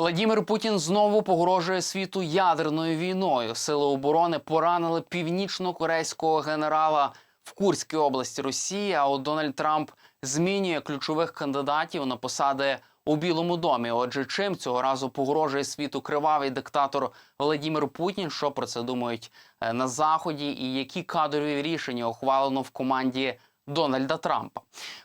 Владімір Путін знову погрожує світу ядерною війною. Сили оборони поранили північно-корейського генерала в Курській області Росії. А от Дональд Трамп змінює ключових кандидатів на посади у Білому домі. Отже, чим цього разу погрожує світу кривавий диктатор Володимир Путін? Що про це думають е, на заході, і які кадрові рішення ухвалено в команді Дональда Трампа?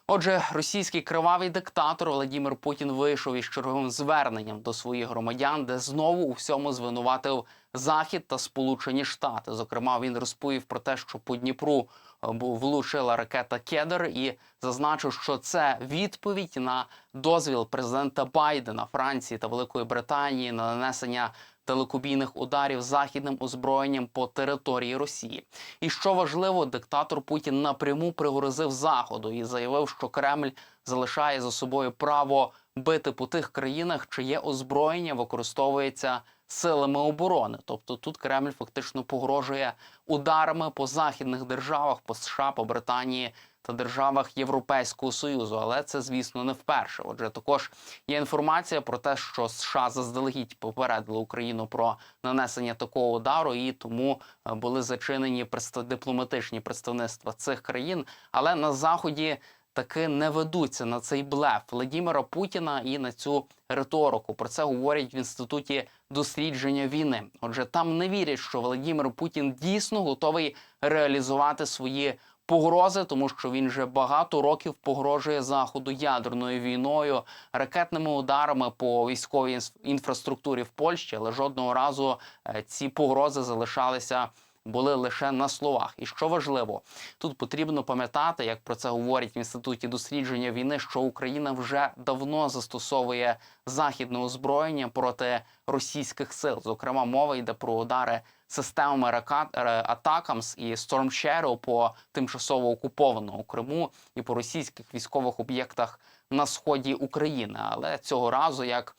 Отже, російський кривавий диктатор Володимир Путін вийшов із черговим зверненням до своїх громадян, де знову у всьому звинуватив Захід та Сполучені Штати. Зокрема, він розповів про те, що по Дніпру е, влучила ракета Кедр, і зазначив, що це відповідь на дозвіл президента Байдена, Франції та Великої Британії на нанесення далекобійних ударів західним озброєнням по території Росії. І що важливо, диктатор Путін напряму пригрозив заходу і заявив, що Кремль залишає за собою право бити по тих країнах, чиє озброєння використовується силами оборони. Тобто тут Кремль фактично погрожує ударами по західних державах, по США, по Британії та державах Європейського союзу. Але це, звісно, не вперше. Отже, також є інформація про те, що США заздалегідь попередили Україну про нанесення такого удару, і тому е, були зачинені дипломатичні представництва цих країн. Але на заході таки не ведуться на цей блеф Владімира Путіна і на цю риторику. Про це говорять в інституті дослідження війни. Отже, там не вірять, що Володимир Путін дійсно готовий реалізувати свої погрози, тому що він вже багато років погрожує заходу ядерною війною, ракетними ударами по військовій інфраструктурі в Польщі, але жодного разу е, ці погрози залишалися. Були лише на словах, і що важливо, тут потрібно пам'ятати, як про це говорять в інституті дослідження війни, що Україна вже давно застосовує західне озброєння проти російських сил. Зокрема, мова йде про удари системами рака- е, Атакамс і Storm Shadow по тимчасово окупованому Криму і по російських військових об'єктах на сході України. Але цього разу як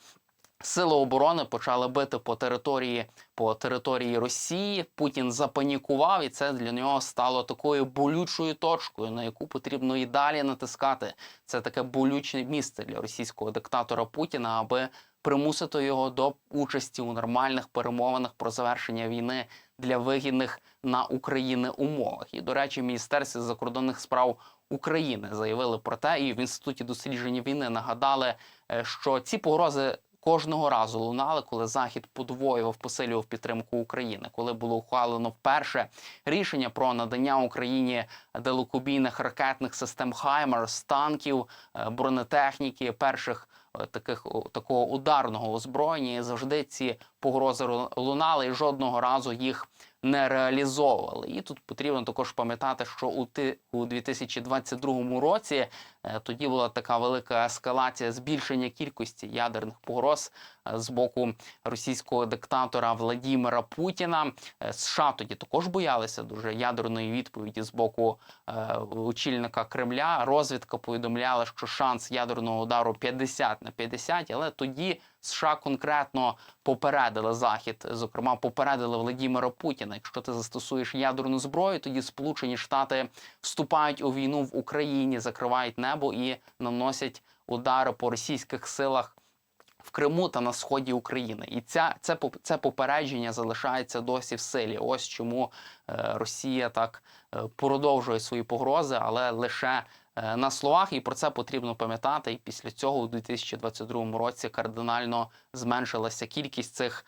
Сили оборони почали бити по території по території Росії. Путін запанікував, і це для нього стало такою болючою точкою, на яку потрібно і далі натискати. Це таке болюче місце для російського диктатора Путіна, аби примусити його до участі у нормальних перемовинах про завершення війни для вигідних на України умовах. І до речі, в міністерстві закордонних справ України заявили про те, і в інституті дослідження війни нагадали, е, що ці погрози кожного разу лунали, коли Захід подвоював, посилював підтримку України, коли було ухвалено вперше рішення про надання Україні далекобійних ракетних систем Хаймерс, танків, е, бронетехніки, перших е, таких такого ударного озброєння. І завжди ці погрози лунали, і жодного разу їх не реалізовували. І тут потрібно також пам'ятати, що у у 2022 році е, тоді була така велика ескалація збільшення кількості ядерних погроз з боку російського диктатора Владімира Путіна. Е, США тоді також боялися дуже ядерної відповіді з боку е, очільника Кремля. Розвідка повідомляла, що шанс ядерного удару 50 на 50, але тоді США конкретно попередили Захід, зокрема попередили Владімира Путіна. Якщо ти застосуєш ядерну зброю, тоді Сполучені Штати вступають у війну в Україні, закривають небо і наносять удари по російських силах. В Криму та на сході України, і ця це це попередження залишається досі в силі. Ось чому е, Росія так е, продовжує свої погрози, але лише е, на словах, і про це потрібно пам'ятати. І після цього у 2022 році кардинально зменшилася кількість цих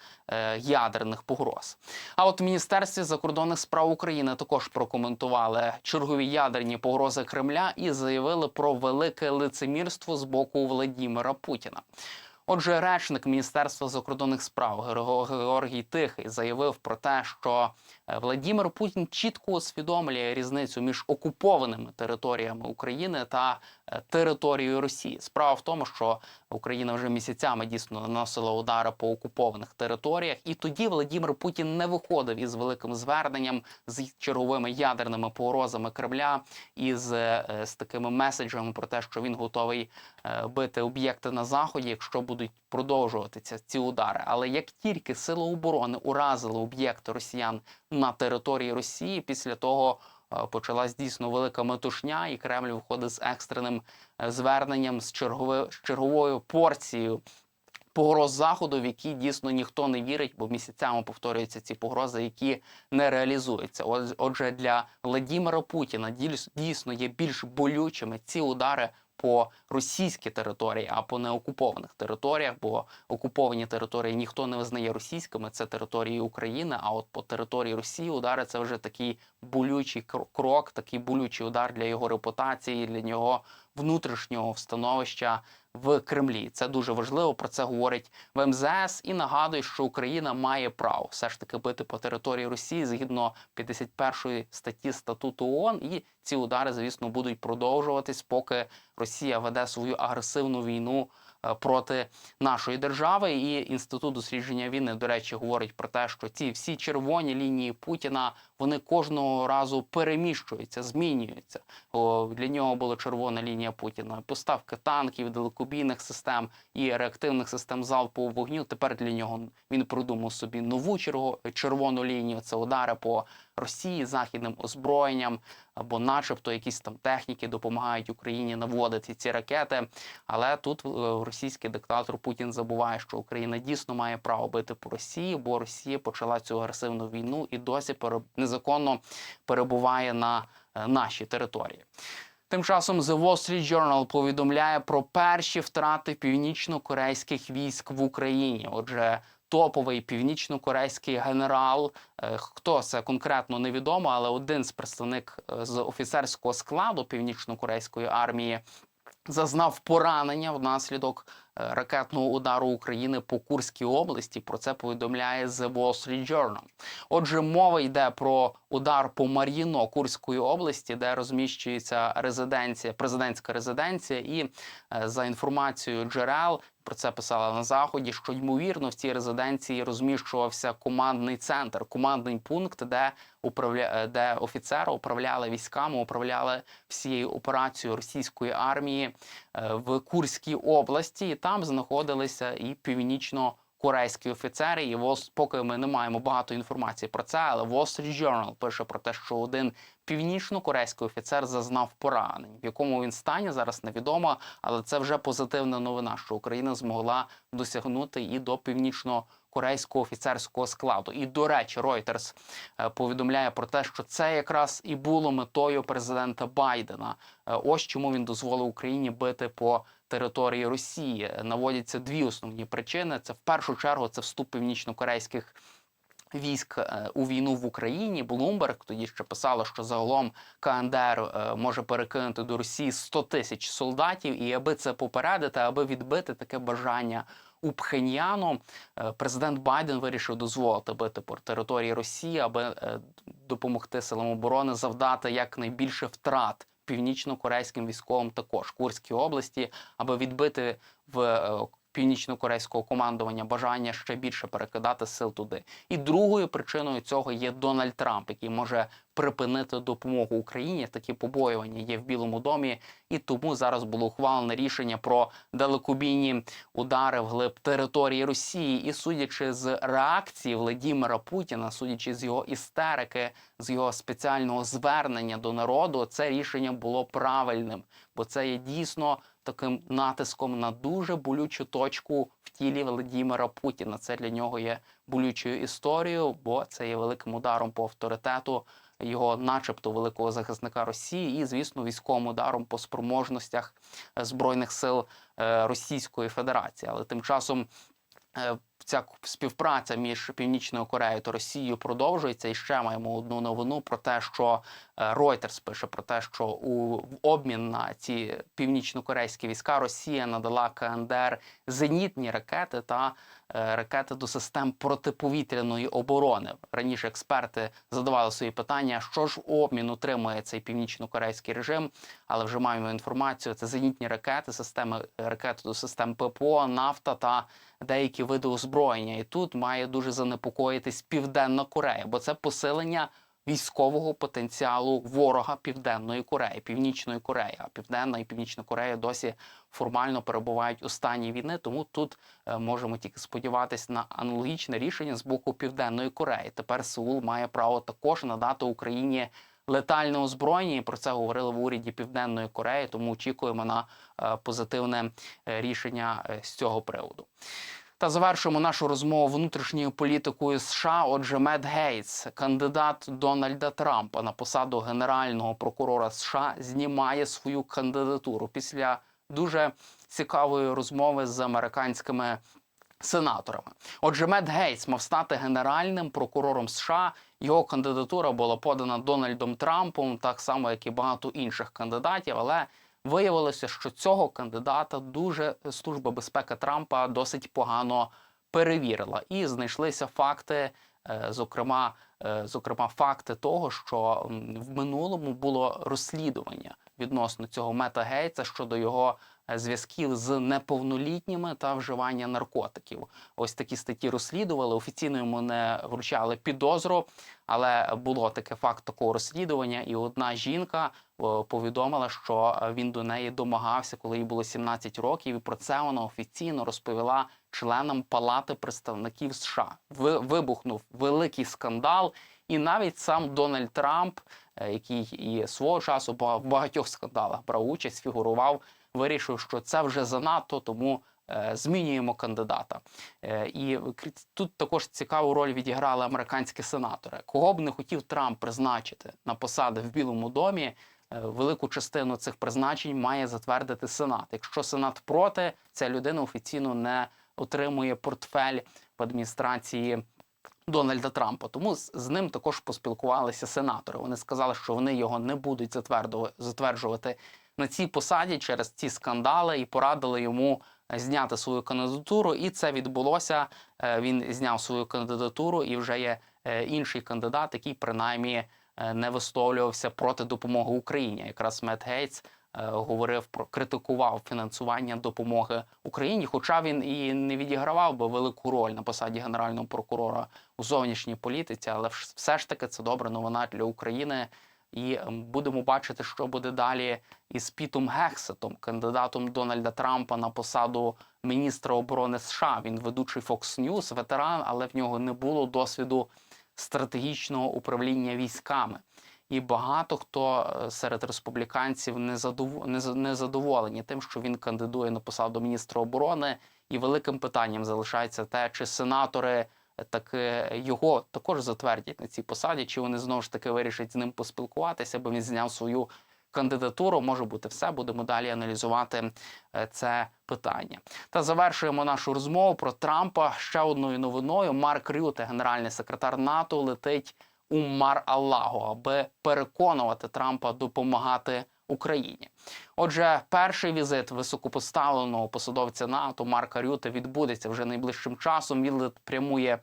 ядерних погроз. А от в Міністерстві закордонних справ України також прокоментували чергові ядерні погрози Кремля і заявили про велике лицемірство з боку Владімира Путіна. Отже, речник Міністерства закордонних справ Георгій Тихий заявив про те, що Владимир Владімир Путін чітко усвідомлює різницю між окупованими територіями України та е, територією Росії. Справа в тому, що Україна вже місяцями дійсно наносила удари по окупованих територіях, і тоді Владимир Путін не виходив із великим зверненням з черговими ядерними погрозами Кремля і з, е, з такими меседжами про те, що він готовий е, бити об'єкти на заході, якщо будуть продовжуватися ці удари. Але як тільки сили оборони уразили об'єкти росіян на території Росії, після того почалась дійсно велика метушня, і Кремль виходить з екстреним е, зверненням з черговою з черговою порцією погроз заходу, в які дійсно ніхто не вірить, бо місяцями повторюються ці погрози, які не реалізуються. От- Отже, для Владімира Путіна дійсно є більш болючими ці удари. По російській території, а по неокупованих територіях, бо окуповані території ніхто не визнає російськими, це території України. А от по території Росії удари це вже такий болючий крок, такий болючий удар для його репутації, для нього внутрішнього становища в Кремлі. Це дуже важливо. Про це говорить в МЗС і нагадує, що Україна має право все ж таки бити по території Росії згідно 51 статті статуту ООН. І ці удари, звісно, будуть продовжуватись, поки Росія веде свою агресивну війну е, проти нашої держави. І інститут дослідження війни, до речі, говорить про те, що ці всі червоні лінії Путіна вони кожного разу переміщуються, змінюються. О, для нього була червона лінія Путіна. Поставки танків, далекобійних систем і реактивних систем залпового вогню. Тепер для нього він придумав собі нову черго- червону лінію. Це удари по Росії західним озброєнням, або, начебто, якісь там техніки допомагають Україні наводити ці ракети. Але тут е, російський диктатор Путін забуває, що Україна дійсно має право бити по Росії, бо Росія почала цю агресивну війну і досі пере- незаконно перебуває на е, нашій території. Тим часом The Wall Street Journal повідомляє про перші втрати північно-корейських військ в Україні. Отже, топовий північно-корейський генерал. е, Хто це конкретно невідомо, але один з представник е, з офіцерського складу північно-корейської армії зазнав поранення внаслідок ракетного удару України по Курській області. Про це повідомляє The Wall Street Journal. Отже, мова йде про удар по Мар'їно Курської області, де розміщується резиденція, президентська резиденція, і е, за інформацією джерел. Про це писала на заході, що ймовірно в цій резиденції розміщувався командний центр, командний пункт, де управля... е, де офіцери управляли військами, управляли всією операцією російської армії е, в Курській області. І там знаходилися і північно. Корейські офіцери, і Wall- поки ми не маємо багато інформації про це, але Wall Street Journal пише про те, що один північно-корейський офіцер зазнав поранень. В якому він стані зараз невідомо, але це вже позитивна новина, що Україна змогла досягнути і до північно. Корейського офіцерського складу, і до речі, Reuters е, повідомляє про те, що це якраз і було метою президента Байдена. Е, Ось чому він дозволив Україні бити по території Росії. Наводяться дві основні причини: це в першу чергу це вступ північно-корейських військ е, у війну в Україні. Bloomberg тоді ще писало, що загалом КНДР може перекинути до Росії 100 тисяч солдатів, і аби це попередити, аби відбити таке бажання. У Пхеньяну е, президент Байден вирішив дозволити бити по території Росії, аби е, допомогти силам оборони завдати якнайбільше втрат північно-корейським військовим також Курській області, аби відбити в е, північно-корейського командування бажання ще більше перекидати сил туди. І другою причиною цього є Дональд Трамп, який може припинити допомогу Україні. Такі побоювання є в Білому домі, і тому зараз було ухвалене рішення про далекобійні удари вглиб території Росії. І судячи з реакції Владімира Путіна, судячи з його істерики, з його спеціального звернення до народу, це рішення було правильним, бо це є дійсно таким натиском на дуже болючу точку в тілі Володимира Путіна. Це для нього є болючою історією, бо це є великим ударом по авторитету його, начебто, великого захисника Росії, і, звісно, військовим ударом по спроможностях е, збройних сил е, Російської Федерації. Але тим часом. Ця співпраця між Північною Кореєю та Росією продовжується. І ще маємо одну новину про те, що е, Reuters пише про те, що у обмін на ці північно-корейські війська Росія надала КНДР зенітні ракети та е, ракети до систем протиповітряної оборони. Раніше експерти задавали свої питання, що ж в обмін отримує цей північно-корейський режим, але вже маємо інформацію. Це зенітні ракети, системи ракети до систем ППО, нафта та деякі види озброєння. І тут має дуже занепокоїтись Південна Корея, бо це посилення військового потенціалу ворога Південної Кореї, Північної Кореї. А Південна і Північна Корея досі формально перебувають у стані війни. Тому тут е, можемо тільки сподіватися на аналогічне рішення з боку Південної Кореї. Тепер Сеул має право також надати Україні. Летальне озброєння, і про це говорили в уряді Південної Кореї, тому очікуємо на е, позитивне е, рішення з цього приводу. Та завершуємо нашу розмову внутрішньою політикою США. Отже, Мед Гейтс, кандидат Дональда Трампа на посаду генерального прокурора США, знімає свою кандидатуру після дуже цікавої розмови з американськими сенаторами. Отже, Мед Гейтс мав стати генеральним прокурором США. Його кандидатура була подана Дональдом Трампом, так само як і багато інших кандидатів. Але виявилося, що цього кандидата дуже служба безпеки Трампа досить погано перевірила, і знайшлися факти, е, зокрема, е, зокрема, факти того, що в минулому було розслідування відносно цього Мета Гейтса щодо його зв'язків з неповнолітніми та вживання наркотиків. Ось такі статті розслідували. Офіційно йому не вручали підозру, але було таке факт такого розслідування. І одна жінка повідомила, що е, він до неї домагався, коли їй було 17 років. І про це вона офіційно розповіла членам Палати представників США. Вибухнув великий скандал, і навіть сам Дональд Трамп, е, який і свого часу в багатьох скандалах брав участь, фігурував, вирішив, що це вже занадто, тому е, змінюємо кандидата. Е, І тут також цікаву роль відіграли американські сенатори. Кого б не хотів Трамп призначити на посади в Білому домі, е, велику частину цих призначень має затвердити Сенат. Якщо Сенат проти, ця людина офіційно не отримує портфель в адміністрації. Дональда Трампа, тому з, ним також поспілкувалися сенатори. Вони сказали, що вони його не будуть затверджувати на цій посаді через ці скандали, і порадили йому е, зняти свою кандидатуру. І це відбулося. Е, Він зняв свою кандидатуру, і вже є е, інший кандидат, який принаймні не висловлювався проти допомоги Україні. Якраз Мет Гейтс говорив про критикував фінансування допомоги Україні, хоча він і не відігравав би велику роль на посаді генерального прокурора у зовнішній політиці, але все ж таки це добра новина для України. І ем, будемо бачити, що буде далі із Пітом Гексетом, кандидатом Дональда Трампа на посаду міністра оборони США. Він ведучий Fox News, ветеран, але в нього не було досвіду стратегічного управління військами. І багато хто е, серед республіканців не задов... не за- не задоволені тим, що він кандидує на посаду міністра оборони. І великим питанням залишається те, чи сенатори таки його також затвердять на цій посаді, чи вони знову ж таки вирішать з ним поспілкуватися, бо він зняв свою кандидатуру. Може бути все. Будемо далі аналізувати е, це питання. Та завершуємо нашу розмову про Трампа ще одною новиною. Марк Рюте, генеральний секретар НАТО, летить у Мар-Аллаго, аби переконувати Трампа допомагати Україні. Отже, перший візит високопоставленого посадовця НАТО Марка Рюте відбудеться вже найближчим часом. Він прямує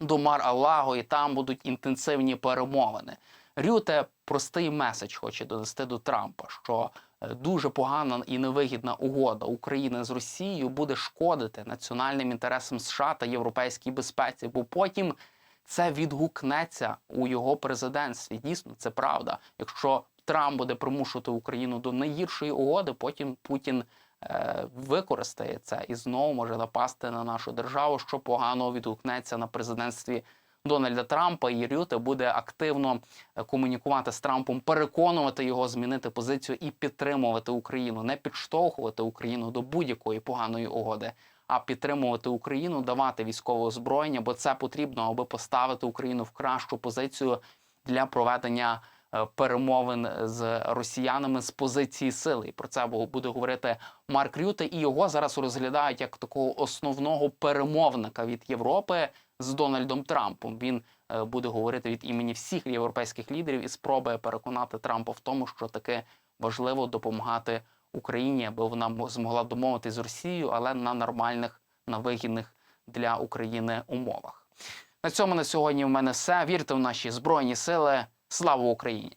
до Мар-Аллаго, і там будуть інтенсивні перемовини. Рюте простий меседж хоче донести до Трампа, що е, дуже погана і невигідна угода України з Росією буде шкодити національним інтересам США та європейській безпеці, бо потім це відгукнеться у його президентстві. Дійсно, це правда. Якщо Трамп буде примушувати Україну до найгіршої угоди, потім Путін е, використає це і знову може напасти на нашу державу, що погано відгукнеться на президентстві Дональда Трампа. І Рюте буде активно е, комунікувати з Трампом, переконувати його змінити позицію і підтримувати Україну, не підштовхувати Україну до будь-якої поганої угоди. А підтримувати Україну, давати військове озброєння, бо це потрібно, аби поставити Україну в кращу позицію для проведення перемовин з росіянами з позиції сили. І про це бу- буде говорити Марк Рюте, і його зараз розглядають як такого основного перемовника від Європи з Дональдом Трампом. Він е, буде говорити від імені всіх європейських лідерів і спробує переконати Трампа в тому, що таки важливо допомагати Україні, аби вона змогла домовитись з Росією, але на нормальних, на вигідних для України умовах. На цьому на сьогодні в мене все. Вірте в наші збройні сили. Слава Україні!